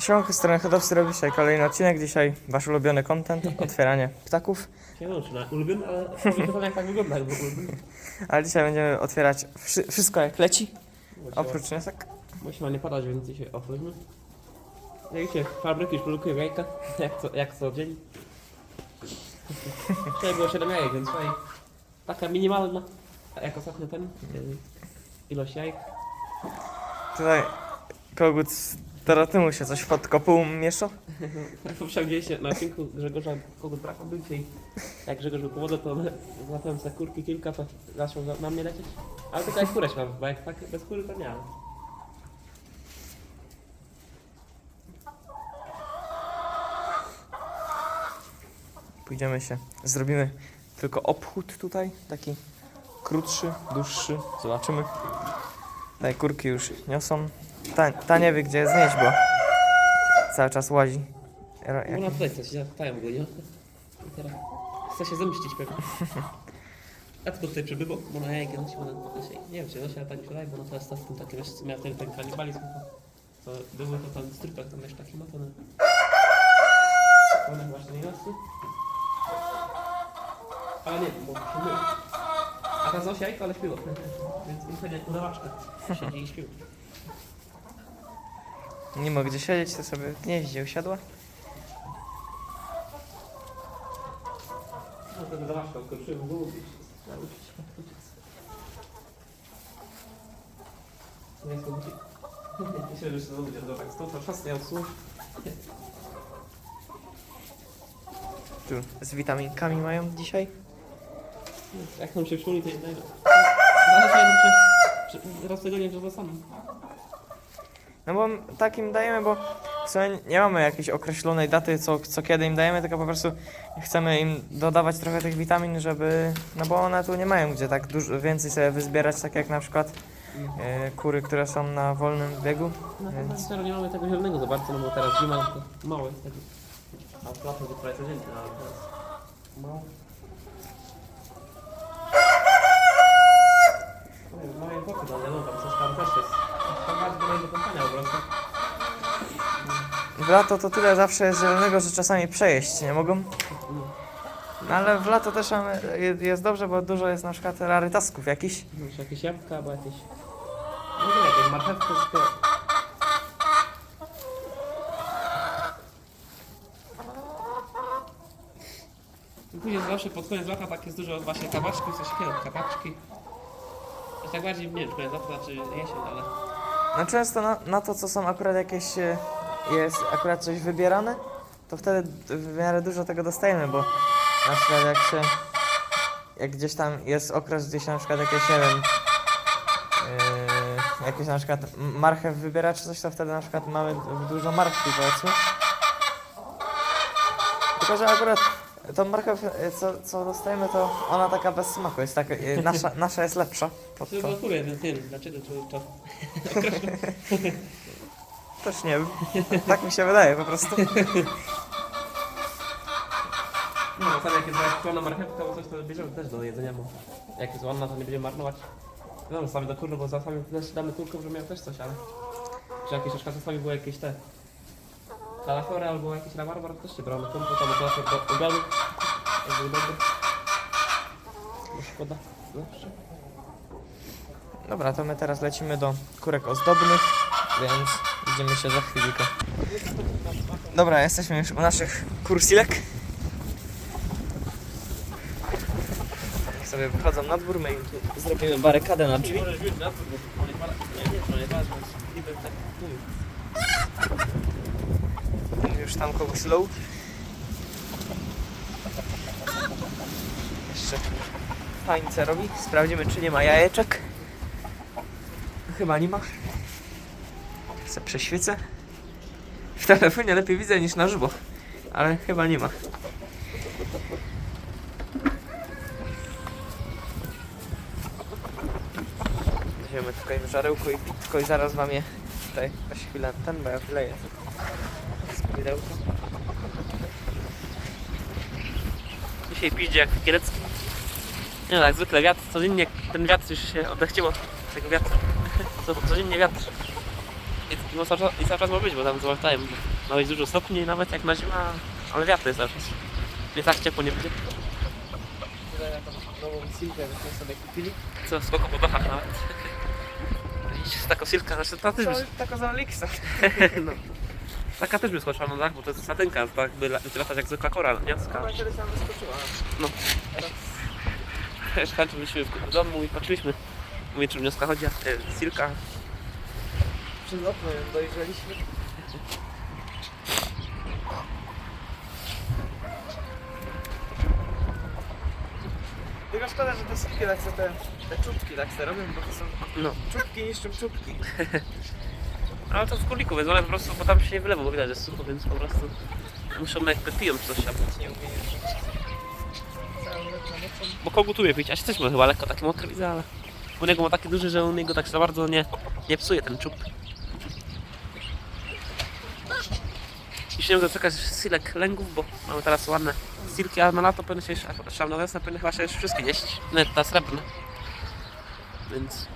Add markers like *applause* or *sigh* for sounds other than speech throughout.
Siemanko, strony hodowcy robi dzisiaj kolejny odcinek. Dzisiaj wasz ulubiony content, *laughs* otwieranie ptaków. Nie wiem, czy na ulubiony, ale jak tak wygląda, jakby ulubiony. *laughs* Ale dzisiaj będziemy otwierać wszy wszystko jak leci, oprócz niesek. Musi ma nie padać, więc dzisiaj otworzymy. Jak widzicie, fabryki już produkują jajka, *laughs* jak co, jak co dzień. Wczoraj było 7 jajek, więc tutaj taka minimalna, jak ostatnio ten, yy, ilość jajek. Tutaj kogut z Dorotymu się coś pod kopuł. Tak poprzednio się na odcinku Grzegorza brakło był dzisiaj. Jak Grzegorz był po wodę, to złapałem za kurki kilka, to zaczął za- na mnie lecieć. Ale tylko jak kurę mam, bo jak tak bez kury to nie. ale- Pójdziemy się, zrobimy tylko obchód tutaj, taki krótszy, dłuższy. Zobaczymy. Tutaj kurki już niosą. Ta, ta nie wie gdzie znieść, bo cały czas łazi. Ro- jak- Ona tutaj chce się zapytają go, nie? I teraz chce się zemścić pewnie. *laughs* A tylko tutaj przybyło, bo na jajkę nosi, ona nosi, nie wiem czy nosi, ale tak mi się bo ona teraz to w tym takim, wiesz, co miała ten, ten kanibalizm, to, to były to tam strypek, tam jeszcze taki ma, to one, one właśnie nie nosi. Ale nie, bo się myły. A ta nosi jajko, ale śpiło, więc im pewnie udawaczka siedzi i śpił. Nie ma gdzie siedzieć, to sobie w gnieździe usiadła. No to głowę i się nauczyć. Nie. Myślę, że się stąd, czas nie odsłuch. Tu z witaminkami mają dzisiaj. Jak nam się przypomni, to jednego. Zależy jedno, czy, czy raz w tygodniu, że zostaną. No bo takim dajemy, bo w sumie nie mamy jakiejś określonej daty, co, co kiedy im dajemy, tylko po prostu chcemy im dodawać trochę tych witamin, żeby, no bo one tu nie mają gdzie tak dużo, więcej sobie wyzbierać, tak jak na przykład e, kury, które są na wolnym biegu. No Więc- to teraz nie mamy tego zielonego za bardzo, no bo teraz zima to tego. A w lato to prawie codziennie, ale teraz mało. Nie wiem, Mają pokój, ale no tam coś tam też jest. Tam bardzo do mojego kompania po prostu. W lato to tyle zawsze jest zielonego, że czasami przejeść nie mogą. No ale w lato też mamy, je- jest dobrze, bo dużo jest na przykład rarytasków jakichś. Jakieś jabłka albo jakieś... No nie, jakieś marchewki, to... I Później zawsze pod koniec lata tak jest dużo właśnie kabaczków, coś takiego, kabaczki. Tak bardziej, nie wiem, czy koniec lata, czy jesień, ale... No często na, na to, co są akurat jakieś, e, jest akurat coś wybierane, to wtedy w miarę dużo tego dostajemy, bo na przykład jak się, jak gdzieś tam jest okres, gdzieś na przykład jakieś, nie wiem, yy, jakieś na przykład marchew wybiera czy coś, to wtedy na przykład mamy dużo marchwi powiedzmy. Tylko, że akurat tą marchew, co, co dostajemy, to ona taka bez smaku jest, tak, e, nasza, nasza jest lepsza. *laughs* To to. więc nie wiem, dlaczego to... to... *laughs* Też nie wiem. Tak mi się wydaje po prostu. No, czasami jak jest pełna marchewka coś, to bierzemy też do jedzenia, bo jak jest ładna, to nie będziemy marnować. No, sami do kurwy, bo czasami też damy kurkom, żeby miał też coś, ale... Czy jakieś, przykład czasami były jakieś te... Kalafory albo jakieś rabarbar, to też się brało na kurkę, tam kalafor do obiadu. To był dobry. Bo szkoda. Zawsze. Dobra, to my teraz lecimy do kurek ozdobnych, więc widzimy się za chwilkę. Dobra, jesteśmy już u naszych kursilek. Sobie wychodzą na dwór, my zrobimy barykadę na drzwi. Już tam kogoś low. Jeszcze fańce robi. Sprawdzimy, czy nie ma jajeczek. Chyba nie ma. Se przeświecę. W telefonie lepiej widzę niż na żywo. Ale chyba nie ma. Weźmiemy tutaj w żarełko i pitko i zaraz wam je tutaj na chwilę ten, bo ja wyleję z. Dzisiaj piździ jak w Kieleckim. Nie no, jak zwykle wiatr, codziennie ten wiatr już się odechciło tego wiatru. *laughs* Co, codziennie wiatr. No cały czas, i cały czas ma być, bo tam zobaczyłem, ma być dużo stopni nawet jak na zima, ale wiatr jest cały czas. Nie tak ciepło nie będzie. Nową silkę byśmy sobie kupili. Co, spoko po dachach nawet. *laughs* Widzisz, Taka silka, znaczy ta też by, Taka z Alixa. *laughs* no. Taka też by skoczyła na dach, bo to jest satynka, to jakby la- latać jak zwykła kora, nie? Ska. Ona kiedyś tam wyskoczyła. *laughs* Mieszkańcy byliśmy w domu i patrzyliśmy. Mówię, czy wnioska chodzi, a e, silka. Przez okno ją dojrzeliśmy. Tylko szkoda, że te silki tak se te, te czubki tak se robią, bo to są No. czubki niszczą czubki. *laughs* Ale to w kurniku więc one po prostu, bo tam się nie wylewa, bo widać, że jest sucho, więc po prostu muszą jakby piją coś tam. Nie nocą. Bo kogutuje pić, a się też ma chyba lekko taki mokry widzę, ale u niego ma taki duży, że u niego tak za bardzo nie, nie psuje ten czub. I się nie mogę czekać silek lęgów, bo mamy teraz ładne silki, a na lato powinny się, jeszcze- a na wiosnę powinny chyba się już wszystkie nieść, nawet ta srebrna. Więc...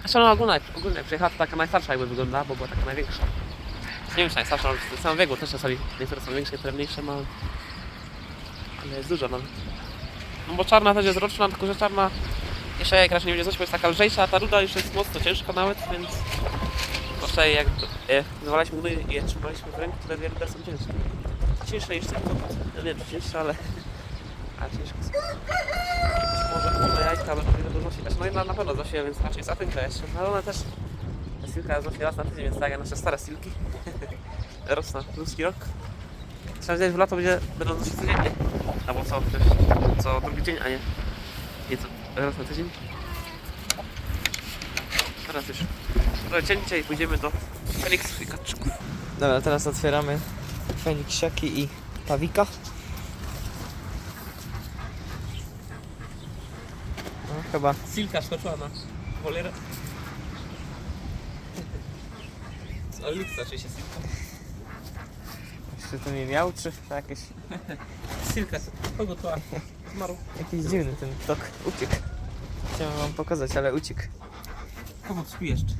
Zresztą no ogólnie, ogólnie przyjechała to taka najstarsza jakby wyglądała, bo była taka największa. Nie wiem czy najstarsza, ale w samym wieku też czasami niektóre są większe, niektóre mniejsze, ma... ale jest dużo nawet. No bo czarna też jest roczna, tylko że czarna jeszcze jak raczej nie będzie coś, bo jest taka lżejsza, a ta ruda już jest mocno ciężka nawet, więc raczej jak e, zwalaliśmy gnój i je trzymaliśmy w ręku, to te dwie rude są ciężkie. Cięższe niż. Ja nie wiem, cięższe, ale... ale ciężkie są. Może na jajka będą wiele donosić. Znaczy, no jedna na pewno znosi, więc raczej satynka jeszcze. No ale one też... Ta silka znosi raz na tydzień, więc tak jak nasze stare silki. *laughs* Rosna, ludzki rok. Trzeba wziąć w lato będzie, będą nosić codziennie. Albo co, też, co drugi dzień, a nie, nie co, raz na tydzień. Teraz już cięcie i pójdziemy do Feniksów i kaczków. Dobra, teraz otwieramy feniksiaki i pawika. No, chyba Silka skoczyła na wolerę. *laughs* Z Olixa czy się Silka? jeszcze tu nie miał, czy jakieś, *laughs* Silka, kogo to zmarł? jakiś dziwny ten tok uciekł. Chciałem wam pokazać, ale uciekł. Kogo śpi jeszcze?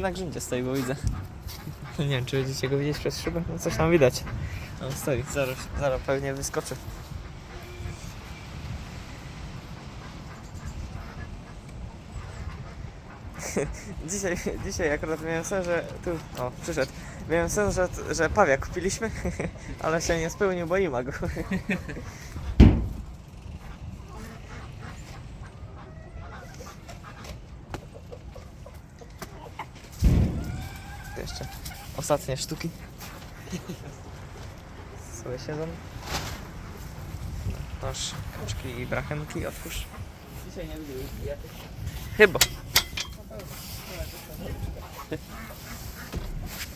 Na grzędzie stoi, bo widzę. *laughs* Nie wiem, czy będziecie go widzieć przez szybę? No coś tam widać. Tam stoi, zaraz, zaraz pewnie wyskoczy. *laughs* dzisiaj, dzisiaj akurat miałem sen, że tu, o, przyszedł. Miałem sen, że, że pawia kupiliśmy, *laughs* ale się nie spełnił, bo ima go. Tu Jeszcze ostatnie sztuki. Sobie siedzą. Masz kaczki i brachenki, otwórz. Dzisiaj nie lubię Chyba.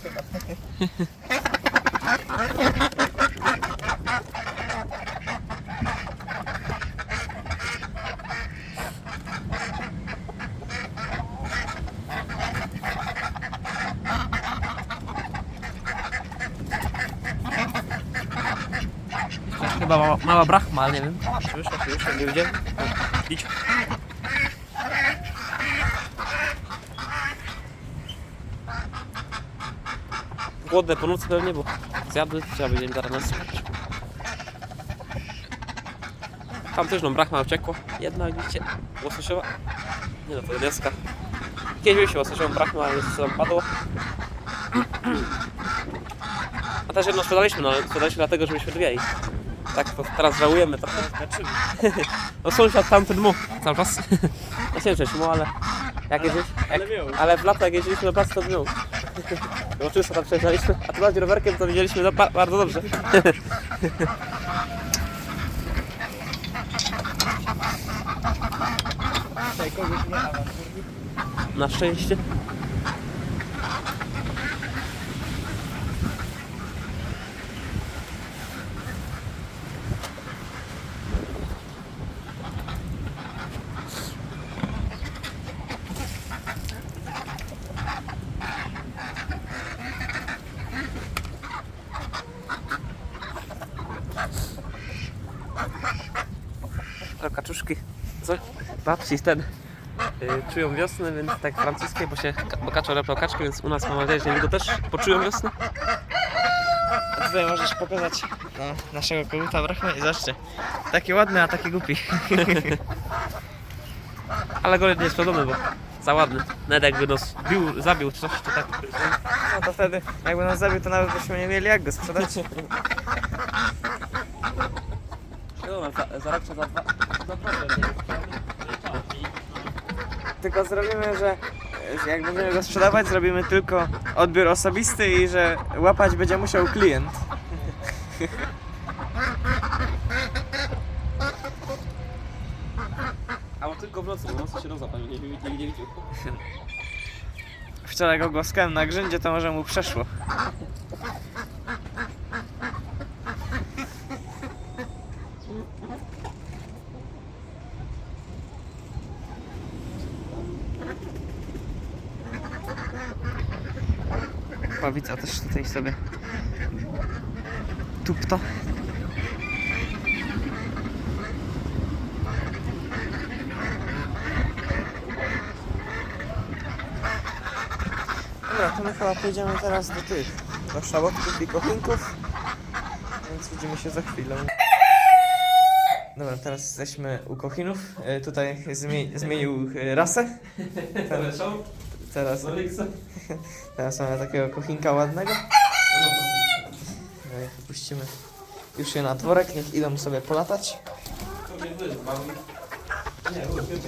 Chyba *laughs* mała, mała brachma, ale nie wiem. Czy wyszła, czy wyszła, nie widziałem. Idź. Głodne po nocy pewnie, bo zjadły, trzeba będzie zaraz spać. Tam też no brachma uciekła. Jedna widzicie, łososiowa. Nie no, to deska. Kiedyś byliśmy łososiową brachmę, ale niestety tam padło. A też jedną sprzedaliśmy, no ale sprzedaliśmy dlatego, żebyśmy dwie i tak to teraz żałujemy trochę. *laughs* No sąsiad tamten mu cały czas. *laughs* Ja się mu, ale jak jeździć, jak, ale w lato jak jeździliśmy do pracy to miał. *laughs* Bo czysto tam przejeżdżaliśmy, a tu bardziej rowerkiem to widzieliśmy do, ba- bardzo dobrze. Na szczęście. O, kaczuszki. Co? Babci ten. y, czują wiosnę, więc tak francuskie, bo się bo kaczą lepiej kaczki, więc u nas mam nadzieję, że niedługo też poczują wiosnę. A tutaj możesz pokazać no, naszego koguta Brachma i zobaczcie. Taki ładny, a taki głupi. *laughs* Ale go nie jest podobny, bo za ładny. Nawet jakby nas bił, zabił coś, to tak. No to wtedy, jakby nas zabił, to nawet byśmy nie mieli jak go sprzedać. Dobra, *laughs* za, za rok czy za dwa, za dwa Tylko zrobimy, że że jak będziemy go sprzedawać, zrobimy tylko odbiór osobisty i że łapać będzie musiał klient. Albo tylko w nocy, bo nocy się nie, nie, nie, nie widział. Wczoraj go głaskałem na grzędzie, to może mu przeszło. Bawica też tutaj sobie tupta. Dobra, to my chyba pójdziemy teraz do tych, do szalotków i kochinków. Więc widzimy się za chwilę. Dobra, teraz jesteśmy u kochinów. E, tutaj zmie- zmienił e, rasę. *laughs* Szał? Teraz, Olixa? *laughs* teraz mamy takiego kochinka ładnego. No i puścimy już je na dworek, niech idą sobie polatać. To nie były, mam... Nie, były, były,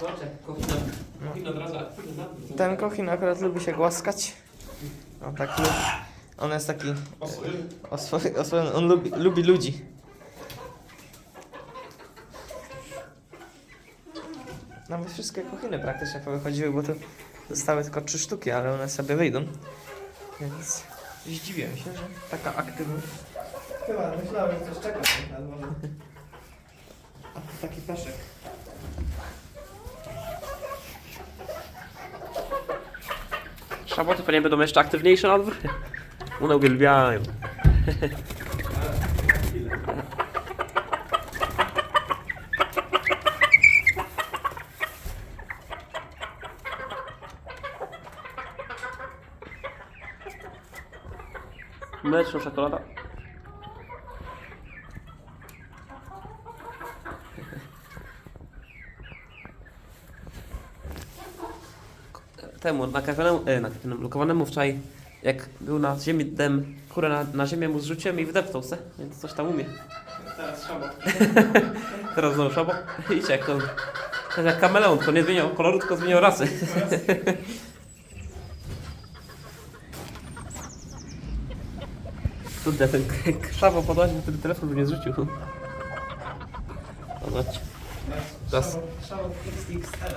Zobaczcie, kofina. Kofina od razu aktywna. Ten kochin akurat lubi się głaskać. On tak lubi. On jest taki Oswojony. oswo- oswojony, on lubi, lubi ludzi. Nawet wszystkie kochiny praktycznie powychodziły, bo tu zostały tylko trzy sztuki, ale one sobie wyjdą. Więc zdziwiłem się, że taka aktywność. Chyba myślałem, że coś czeka, ale może... A tu taki peszek. Szaboty pewnie będą jeszcze aktywniejsze na dwór. One uwielbiają. Czekolada. Temu, nakawionemu, e, nakawionemu, lokowanemu wczoraj, jak był na ziemi dem, kurę na, na ziemię mu zrzuciłem i wdeptał se, więc coś tam umie. Teraz szabot. Teraz znowu szabo. Idźcie, jak to, jest jak kameleon, tylko nie zmieniał koloru, tylko zmieniał rasy. Kurde, ten krzawo podłaził, wtedy telefon by nie zrzucił. Zobaczcie. Teraz- Szabot XXL.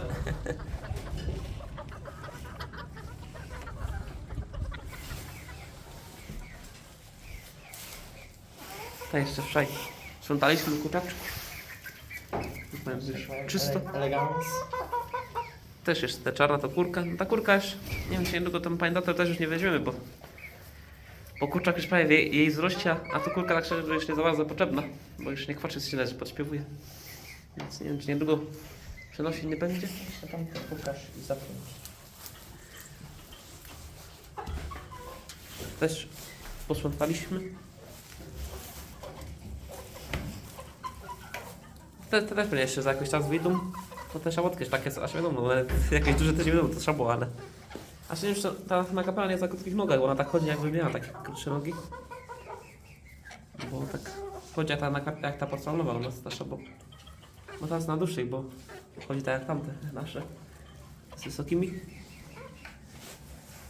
To jeszcze wczoraj sprzątaliśmy kurczaczki. Powiem, że już Czysto. Elegans. Też jest ta czarna to kurka. No ta kurka już, nie wiem czy niedługo tam pamiętator też już nie weźmiemy, bo bo kurczak już prawie jej, jej a tu kurka tak szczerze, że już nie za bardzo potrzebna, bo już nie kwaczy się leży, podśpiewuje. Więc nie wiem czy niedługo przenosi nie będzie. Jeszcze tam pokaż i zapiąć. Też posprzątaliśmy. Te, te też pewnie jeszcze za jakiś czas wyjdą. To te szałotki już takie, aż wiadomo, one *laughs* jakieś duże też nie wiadomo, to szabo, ale... A się czy ta na kapela nie na krótkich nogach, bo ona tak chodzi jakby miała takie krótsze nogi. Bo tak chodzi jak ta, jak ta jest ta szabo. Bo ta jest na dłuższej, bo chodzi tak jak tamte nasze. Z wysokimi.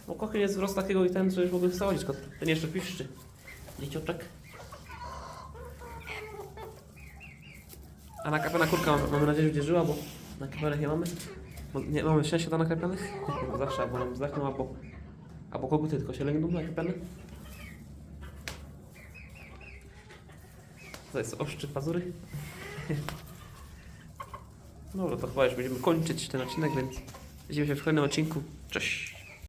Bo kochin jest wzrost takiego i ten, że już mogę tylko ten jeszcze piszczy. Dziecioczek. A nakrapiona kurka mam, mamy nadzieję, że żyła, bo nakrapionych nie mamy. Nie mamy szczęścia do nakrapionych. *laughs* Bo zawsze albo nam zdechną, albo, albo koguty tylko się lęgną nakrapione. To jest oszczy pazury. *laughs* Dobra, to chyba już będziemy kończyć ten odcinek, więc widzimy się w kolejnym odcinku. Cześć!